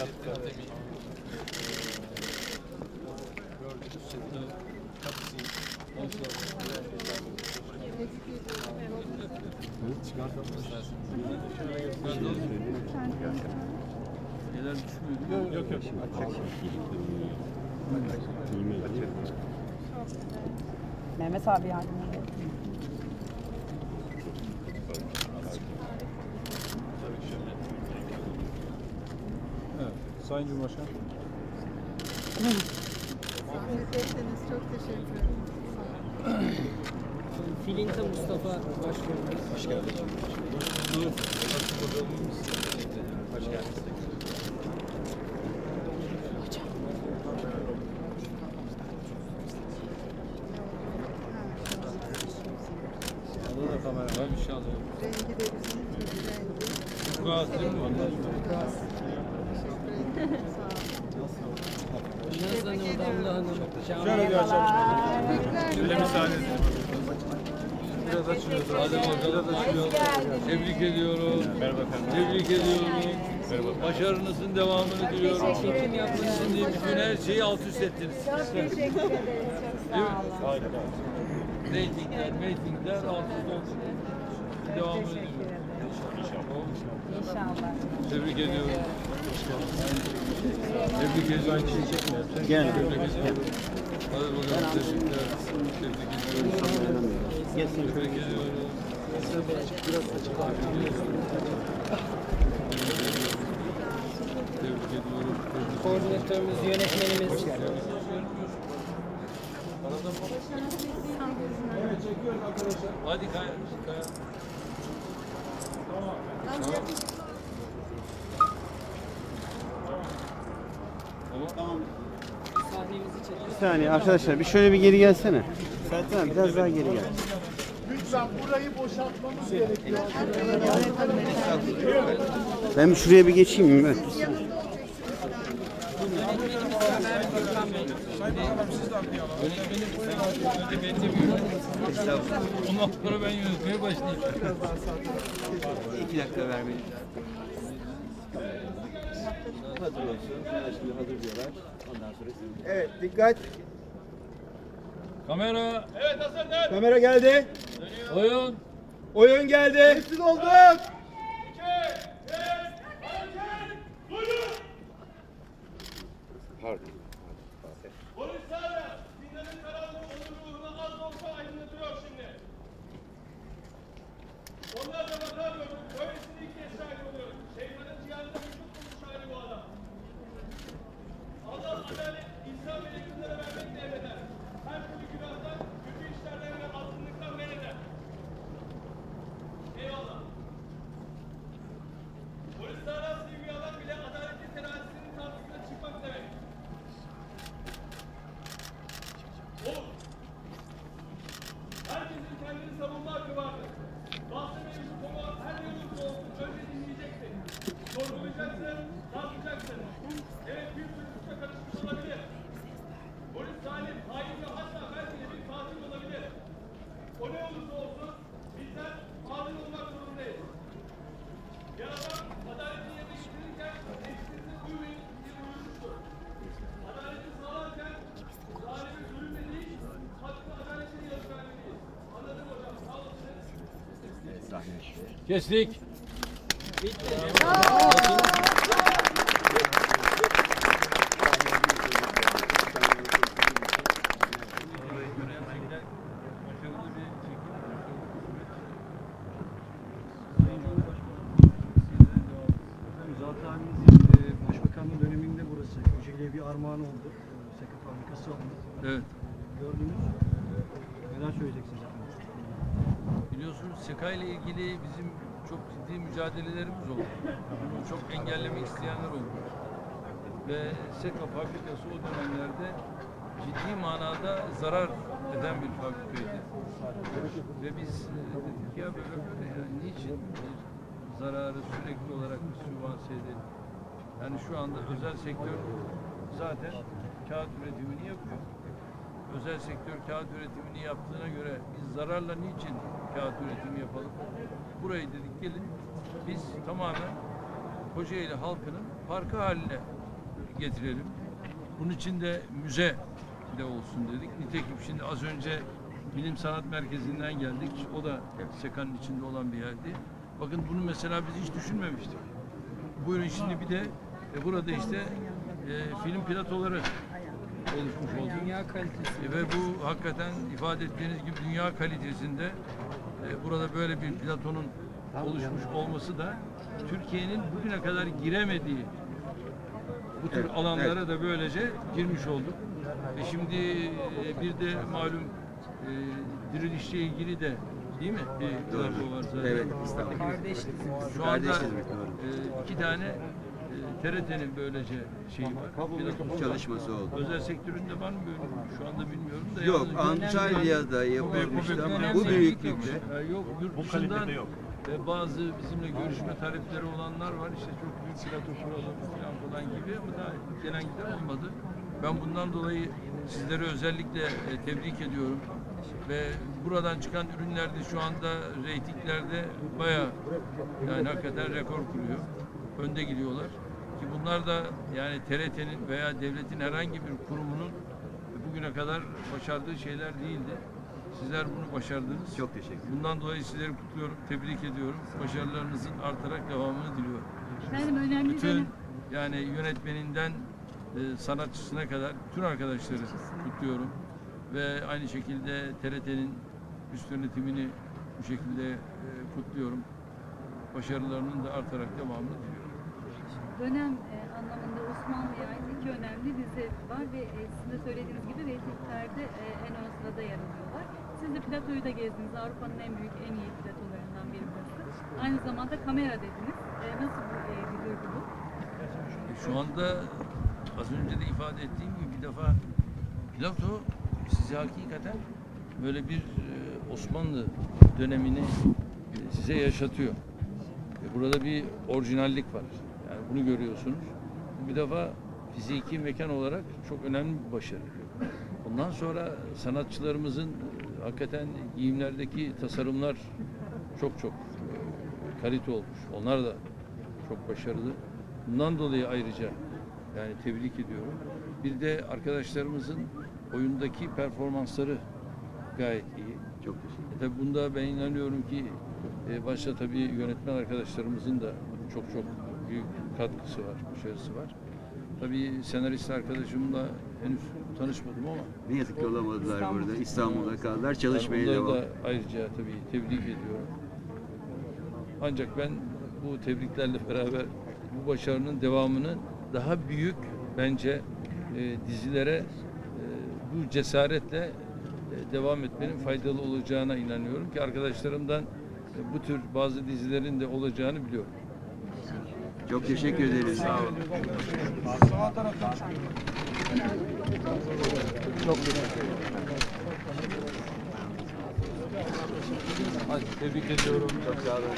Akademi, gördüğünüz şekilde sonra Neler düşmüyor? Yok yok. Mehmet abi yardım ediyor. Evet. Sayın Cumhurbaşkanı. Zahmet ettiniz. Çok teşekkür ederim. Sağ olun. Filinta Mustafa Başkanımız. Hoş geldiniz. Hoş geldiniz. Kamera. Var bir şey alıyorum. Rengi de bizim rengi. Bu az değil mi? Ondan Teşekkür ederim. Sağ Hanım. Şöyle bir açalım. Şöyle müsaade. Biraz açıyoruz. Hadi bakalım. açıyoruz. Tebrik ediyorum. Merhaba efendim. Tebrik ediyorum. Merhaba. Başarınızın devamını diliyorum. Çekim yapmanız Şimdi bütün her şeyi alt üst ettiniz. Çok teşekkür ederiz. Çok sağ olun. Reytingler, reytingler alt üst oldu. Devamını Teşekkür diliyorum. İnşallah. Tebrik ediyorum. Tebrik ediyorum. Gel. Tebrik ediyorum. Hadi bakalım tebrikler. Tebrik ediyorum. Tebrik ediyorum. Tebrik ediyorum. Koordinatörümüz, yönetmenimiz. Hadi kay. kay. Bir saniye arkadaşlar bir şöyle bir geri gelsene. Sertan biraz daha geri gel. Ben bir şuraya bir geçeyim mi? Evet. Ben. Ondan sonra ben yönetmeye başlayayım. İki dakika vermeliyiz. Hazır olsun. Şimdi hazır diyorlar. Ondan sonra Evet dikkat. Kamera. Evet hazır. Kamera geldi. Oyun. Oyun geldi. Sessiz olduk. Polis Kestik. Zaten e, Başbakanlığı döneminde burası Kocaeli'ye bir armağan oldu. E, Sakın fabrikası oldu. Evet. Gördünüz. Neler söyleyeceksiniz? Biliyorsunuz SEKA ile ilgili bizim çok ciddi mücadelelerimiz oldu. Bunu çok engellemek isteyenler oldu. Ve SEKA fabrikası o dönemlerde ciddi manada zarar eden bir fabrikaydı. Ve biz e, dedik ya böyle böyle yani niçin bir zararı sürekli olarak bir sübvanse edelim? Yani şu anda özel sektör zaten kağıt üretimini yapıyor özel sektör kağıt üretimini yaptığına göre biz zararla niçin kağıt üretimi yapalım? Burayı dedik gelin biz tamamen Kocaeli halkının parkı haline getirelim. Bunun için de müze de olsun dedik. Nitekim şimdi az önce Bilim Sanat Merkezi'nden geldik. O da Sekan'ın içinde olan bir yerdi. Bakın bunu mesela biz hiç düşünmemiştik. Buyurun şimdi bir de e, burada işte e, film platoları oluşmuş oldu. Dünya kalitesi. E, ve bu hakikaten ifade ettiğiniz gibi dünya kalitesinde burada böyle bir platonun oluşmuş olması da Türkiye'nin bugüne kadar giremediği bu tür Evet, alanlara da böylece girmiş olduk. E şimdi e, bir de malum e, dirilişle ilgili de değil mi? Bir tiyatro var zaten. Evet, İstanbul. Kardeş. Şu anda doğru. e, iki tane TRT'nin böylece şeyi var. var. Çalışması oldu. Özel sektöründe var mı böyle? Şu anda bilmiyorum da. Yok, yalnız- Antalya'da yapılmıştı ama bu büyüklükte. Ha, yok, yurt dışından ve bazı bizimle görüşme talepleri olanlar var. İşte çok büyük plato kuralım falan falan gibi ama daha gelen giden olmadı. Ben bundan dolayı sizleri özellikle e, tebrik ediyorum. Ve buradan çıkan ürünler de şu anda reytinglerde bayağı yani hakikaten rekor kuruyor. Önde gidiyorlar. Ki bunlar da yani TRT'nin veya devletin herhangi bir kurumunun bugüne kadar başardığı şeyler değildi. Sizler bunu başardınız. Çok teşekkür ederim. Bundan dolayı sizleri kutluyorum, tebrik ediyorum. Başarılarınızın artarak devamını diliyorum. Efendim önemli Bütün dönem. yani yönetmeninden e, sanatçısına kadar bütün arkadaşları kutluyorum. Ve aynı şekilde TRT'nin üst yönetimini bu şekilde e, kutluyorum. Başarılarının da artarak devamını diliyorum. Dönem e, anlamında Osmanlı'ya ait iki önemli dizi var ve e, sizin de söylediğiniz gibi reytinglerde e, en ön sırada yer alıyorlar. Siz de platoyu da gezdiniz. Avrupa'nın en büyük, en iyi platolarından biri burası. Aynı zamanda kamera dediniz. Nasıl e, bir duygu bu? Şu anda az önce de ifade ettiğim gibi bir defa Plato size hakikaten böyle bir Osmanlı dönemini size yaşatıyor. Burada bir orijinallik var. Bunu görüyorsunuz. Bir defa fiziki mekan olarak çok önemli bir başarı. Ondan sonra sanatçılarımızın e, hakikaten giyimlerdeki tasarımlar çok çok e, kalite olmuş. Onlar da çok başarılı. Bundan dolayı ayrıca yani tebrik ediyorum. Bir de arkadaşlarımızın oyundaki performansları gayet iyi. Çok teşekkür ederim. E tabii bunda ben inanıyorum ki e, başta tabii yönetmen arkadaşlarımızın da çok çok büyük katkısı var, başarısı var. Tabii senarist arkadaşımla henüz tanışmadım ama Ne yazık ki olamadılar burada. İstanbul'da kaldılar. Çalışmaya yani devam. onları da ayrıca tabii tebrik ediyorum. Ancak ben bu tebriklerle beraber bu başarının devamını daha büyük bence e, dizilere e, bu cesaretle e, devam etmenin faydalı olacağına inanıyorum ki arkadaşlarımdan e, bu tür bazı dizilerin de olacağını biliyorum. Çok teşekkür ederiz. Sağ olun. Hadi tebrik ediyorum. Çok sağ olun.